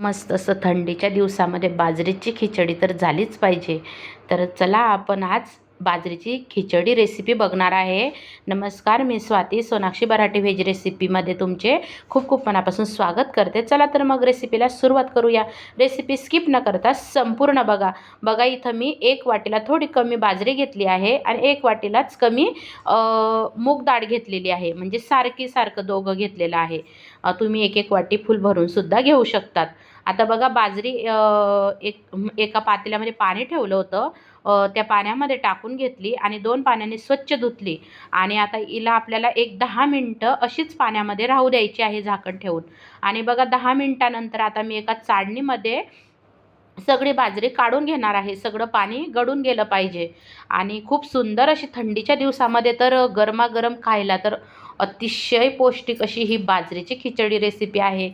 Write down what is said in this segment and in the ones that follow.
मस्त असं थंडीच्या दिवसामध्ये बाजरीची खिचडी तर झालीच पाहिजे. तर चला आपण आज बाजरीची खिचडी रेसिपी बघणार आहे. नमस्कार मी स्वाती सोनाक्षी बराठी व्हेज रेसिपीमध्ये तुमचे खूप खूप मनापासून स्वागत करते. चला तर मग रेसिपीला सुरुवात करूया. रेसिपी स्किप न करता संपूर्ण बघा. बघा इथं मी एक वाटीला थोडी कमी बाजरी घेतली आहे आणि एक वाटीलाच कमी मूग डाळ घेतलेली आहे. म्हणजे सारखी सारखं दोघं घेतलेलं आहे. तुम्ही एक एक वाटी फुल भरूनसुद्धा घेऊ शकतात. आता बघा बाजरी एक एका पातेल्यामध्ये पाणी ठेवलं होतं. त्या पाण्यामध्ये टाकून घेतली आणि दोन पाण्याने स्वच्छ धुतली. आणि आता हिला आपल्याला एक दहा मिनटं अशीच पाण्यामध्ये राहू द्यायची आहे झाकण ठेवून. आणि बघा दहा मिनटानंतर आता मी एका चाळणीमध्ये सगळी बाजरी काढून घेणार आहे. सगळं पाणी गळून गेलं पाहिजे. आणि खूप सुंदर अशी थंडीच्या दिवसामध्ये तर गरमागरम खायला तर अतिशय पौष्टिक अशी ही बाजरीची खिचडी रेसिपी आहे.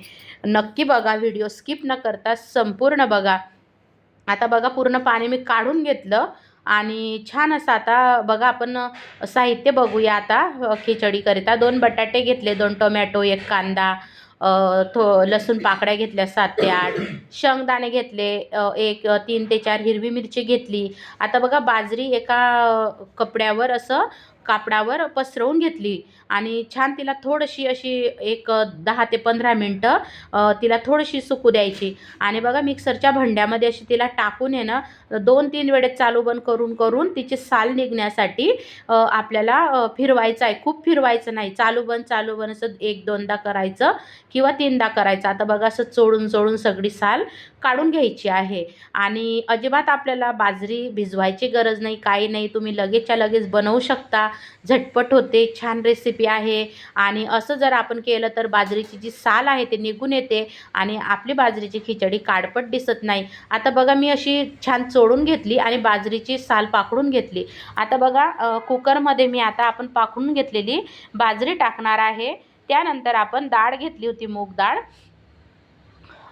नक्की बघा व्हिडिओ स्किप न करता संपूर्ण बघा. आता बघा पूर्ण पाणी मी काढून घेतलं आणि छान असं आता बघा आपण साहित्य बघूया आता खिचडीकरिता. दोन बटाटे घेतले दोन टोमॅटो एक कांदा थो लसूण पाकळ्या घेतल्या सात ते आठ. शेंगदाणे घेतले एक तीन ते चार हिरवी मिरची घेतली. आता बघा बाजरी एका कपड्यावर असं कापडावर पसरवून घेतली. आणि छान तिला थोडीशी अशी एक दहा ते पंधरा मिनटं तिला थोडीशी सुकू द्यायची. आणि बघा मिक्सरच्या भांड्यामध्ये अशी तिला टाकून आहे ना दोन तीन वेळेस चालू बंद करून करून तिची साल निघण्यासाठी आपल्याला फिरवायचं आहे. खूप फिरवायचं नाही. चालू बंद चालू बंद असं एक दोनदा करायचं किंवा तीनदा करायचं. आता बघा असं चोळून चोळून सगळी साल काढून घ्यायची आहे. आणि अजिबात आपल्याला बाजरी भिजवायची गरज नाही काही नाही. तुम्ही लगेचच्या लगेच बनवू शकता. झटपट होते छान रेसिपी आहे. आणि असं जर आपण केलं तर बाजरीची जी साल आहे ते निघून येते आणि आपली बाजरीची खिचडी काडपट दिसत नाही. आता बघा मी अशी छान चोळून घेतली आणि बाजरीची साल पाकडून घेतली. आता बघा कुकरमध्ये मी आता आपण पाकडून घेतलेली बाजरी टाकणार आहे. त्यानंतर आपण डाळ घेतली होती मूग डाळ.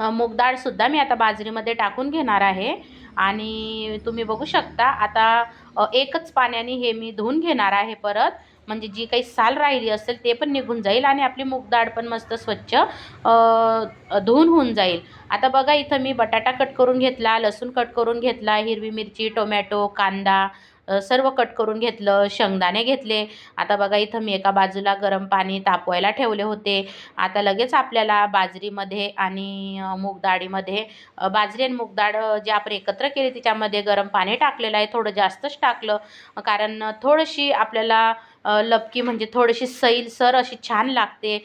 मूग डाळसुद्धा मी आता बाजरीमध्ये टाकून घेणार आहे. आणि तुम्ही बघू शकता आता एकच पाण्याने हे मी धुवून घेणार आहे परत. म्हणजे जी काही साल राहिली असेल ते पण निघून जाईल आणि आपली मूग डाळ पण मस्त स्वच्छ धुवून होऊन जाईल. आता बघा इथं मी बटाटा कट करून घेतला लसूण कट करून घेतला हिरवी मिरची टोमॅटो कांदा सर्व कट करून घेतलं शेंगदाणे घेतले. आता बघा इथं मी एका बाजूला गरम पाणी तापवायला ठेवले होते. आता लगेच आपल्याला बाजरीमध्ये आणि अ, बाजरी आणि मूगडाळ जे आपण एकत्र केली त्याच्यामध्ये गरम पाणी टाकलेलं आहे. थोडं जास्तच टाकलं. कारण थोडीशी आपल्याला लपकी म्हणजे थोडीशी सैलसर अशी छान लागते.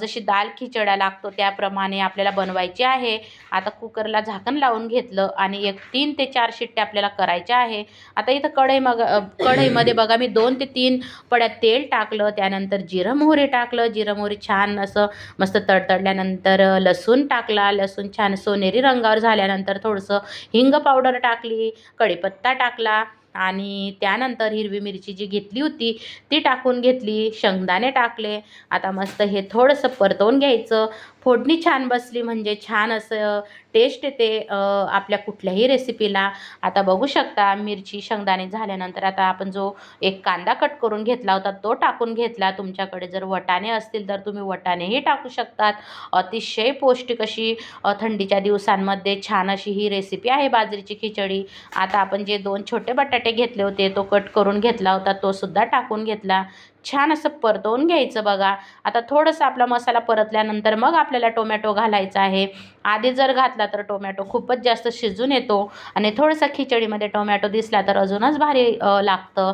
जशी दाल खिचडा लागतो त्याप्रमाणे आपल्याला बनवायची आहे. आता कुकरला झाकण लावून घेतलं आणि एक तीन ते चार शिट्ट्या आपल्याला करायच्या आहे. आता इथं कढई मग कढईमध्ये बघा मी दोन ते तीन पड्या तेल टाकलं त्यानंतर जिरं मोहरी टाकलं. जिरं मोहरी छान असं मस्त तडतडल्यानंतर लसूण टाकला. लसूण छान सोनेरी रंगावर झाल्यानंतर थोडंसं हिंग पावडर टाकली कढीपत्ता टाकला. आणि त्यानंतर हिरवी मिरची जी घेतली होती ती टाकून घेतली शेंगदाणे टाकले. आता मस्त हे थोडंसं परतवून घ्यायचं. फोडणी छान बसली म्हणजे छान असं टेस्ट येते आपल्या कुठल्याही रेसिपीला आता बघू शकता मिरची शेंगदाणे झाल्यानंतर आता आपण जो एक कांदा कट करून घेतला होता तो टाकून घेतला. तुमच्याकडे जर वटाणे असतील तर तुम्ही वटाणेही टाकू शकतात. अतिशय पौष्टिक अशी थंडीच्या दिवसांमध्ये छान अशी ही रेसिपी आहे बाजरीची खिचडी. आता आपण जे दोन छोटे बटाटे घेतले होते तो कट करून घेतला होता तो सुद्धा टाकून घेतला. छान असं परतवून घ्यायचं बघा. आता थोडंसं आपला मसाला परतल्यानंतर मग आपल्याला टोमॅटो घालायचा आहे. आधी जर घातला तर टोमॅटो खूपच जास्त शिजून येतो आणि थोडंसं खिचडीमध्ये टोमॅटो दिसला तर अजूनच भारी लागतं.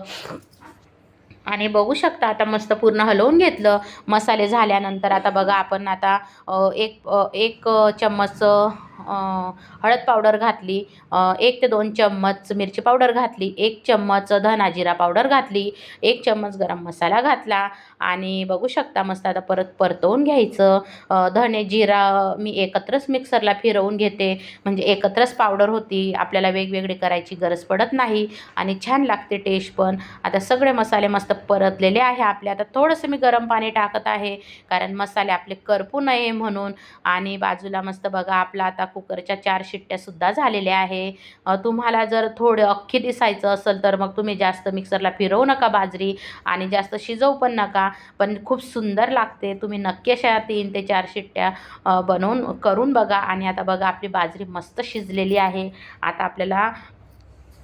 आणि बघू शकता आता मस्त पूर्ण हलवून घेतलं. मसाले झाल्यानंतर आता बघा आपण आता एक एक चम्मच हळद पावडर घातली एक ते दोन चम्मच मिरची पावडर घातली एक चम्मच धना जिरा पावडर घातली एक चम्मच गरम मसाला घातला आणि बघू शकता मस्त आता परत परतवून घ्यायचं. धणे धने जिरा मी एकत्रच मिक्सरला फिरवून घेते. म्हणजे एकत्रच पावडर होती. आपल्याला वेगवेगळी करायची गरज पडत नाही आणि छान लागते टेस्ट पण. आता सगळे मसाले मस्त परतलेले आहे आपले. आता थोडंसं मी गरम पाणी टाकत आहे कारण मसाले आपले करपू नये म्हणून आणि बाजूला मस्त बघा आपला आता कुकरच्या चार शिट्ट्यासुद्धा झालेल्या आहे. तुम्हाला जर थोडं अख्खी दिसायचं असेल तर मग तुम्ही जास्त मिक्सरला फिरवू नका बाजरी आणि जास्त शिजवू पण नका. पण खूप सुंदर लागते. तुम्ही नक्की अशा तीन ते चार शिट्ट्या बनवून करून बघा. आणि आता बघा आपली बाजरी मस्त शिजलेली आहे. आता आपल्याला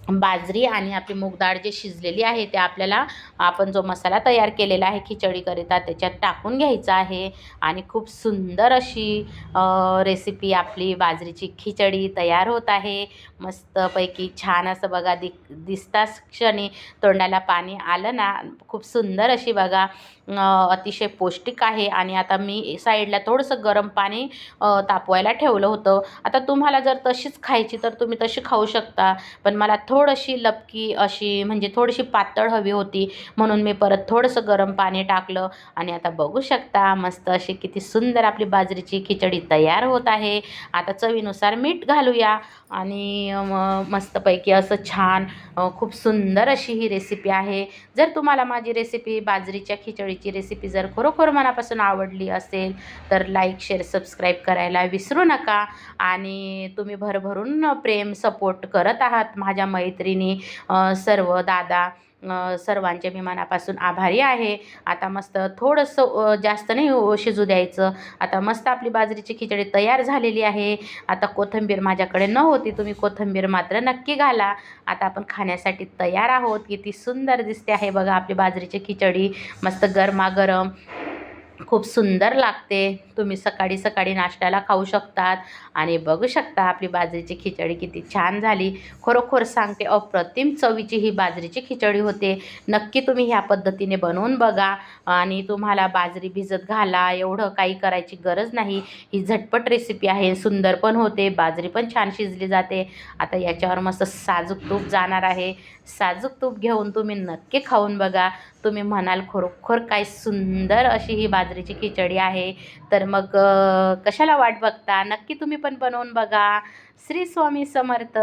बाजरी आणि आपली मूग डाळ जे शिजलेली आहे ते आपल्याला आपण जो मसाला तयार केलेला आहे खिचडीकरिता त्याच्यात टाकून घ्यायचा आहे. आणि खूप सुंदर अशी रेसिपी आपली बाजरीची खिचडी तयार होत आहे. मस्तपैकी छान असं बघा दि दिसताच क्षणी तोंडाला पाणी आलं ना खूप सुंदर अशी बघा अतिशय पौष्टिक आहे. आणि आता मी साईडला थोडंसं गरम पाणी तापवायला ठेवलं होतं. आता तुम्हाला जर तशीच खायची तर तुम्ही तशी खाऊ शकता. पण मला थोडीशी लपकी अशी म्हणजे थोडीशी पातळ हवी होती. म्हणून मी परत थोडंसं गरम पाणी टाकलं आणि आता बघू शकता मस्त अशी किती सुंदर आपली बाजरीची खिचडी तयार होत आहे. आता चवीनुसार मीठ घालूया आणि मस्तपैकी असं छान खूप सुंदर अशी ही रेसिपी आहे. जर तुम्हाला माझी रेसिपी बाजरीच्या खिचडीची रेसिपी जर खरोखर मनापासून आवडली असेल तर लाईक शेअर सबस्क्राईब करायला विसरू नका. आणि तुम्ही भरभरून प्रेम सपोर्ट करत आहात माझ्या मै मैत्रिणी सर्व दादा सर्वांचे मी मनापासून आभारी आहे. आता मस्त थोडंसं जास्त नाही हो शिजू द्यायचं. आता मस्त आपली बाजरीची खिचडी तयार झालेली आहे. आता कोथिंबीर माझ्याकडे न होती तुम्ही कोथिंबीर मात्र नक्की घाला. आता आपण खाण्यासाठी तयार आहोत. किती सुंदर दिसते आहे बघा आपली बाजरीची खिचडी. मस्त गरमागरम खूप सुंदर लागते. तुम्ही सकाळी सकाळी नाश्त्याला खाऊ शकतात आणि बघू शकता आपली बाजरीची खिचडी किती छान झाली. खरोखर सांगते अप्रतिम चवीची ही बाजरीची खिचडी होते. नक्की तुम्ही ह्या पद्धतीने बनवून बघा आणि तुम्हाला बाजरी भिजत घाला एवढं काही करायची गरज नाही. ही झटपट रेसिपी आहे सुंदर पण होते बाजरी पण छान शिजली जाते. आता याच्यावर मस्त साजूक तूप जाणार आहे. साजूक तूप घेऊन तुम्ही नक्की खाऊन बघा. तुम्ही म्हणाल खरोखर काय सुंदर अशी ही बाजरीची खिचडी आहे. तर मग कशाला वाट बघता? नक्की तुम्ही पण बनवून बघा. श्री स्वामी समर्थ.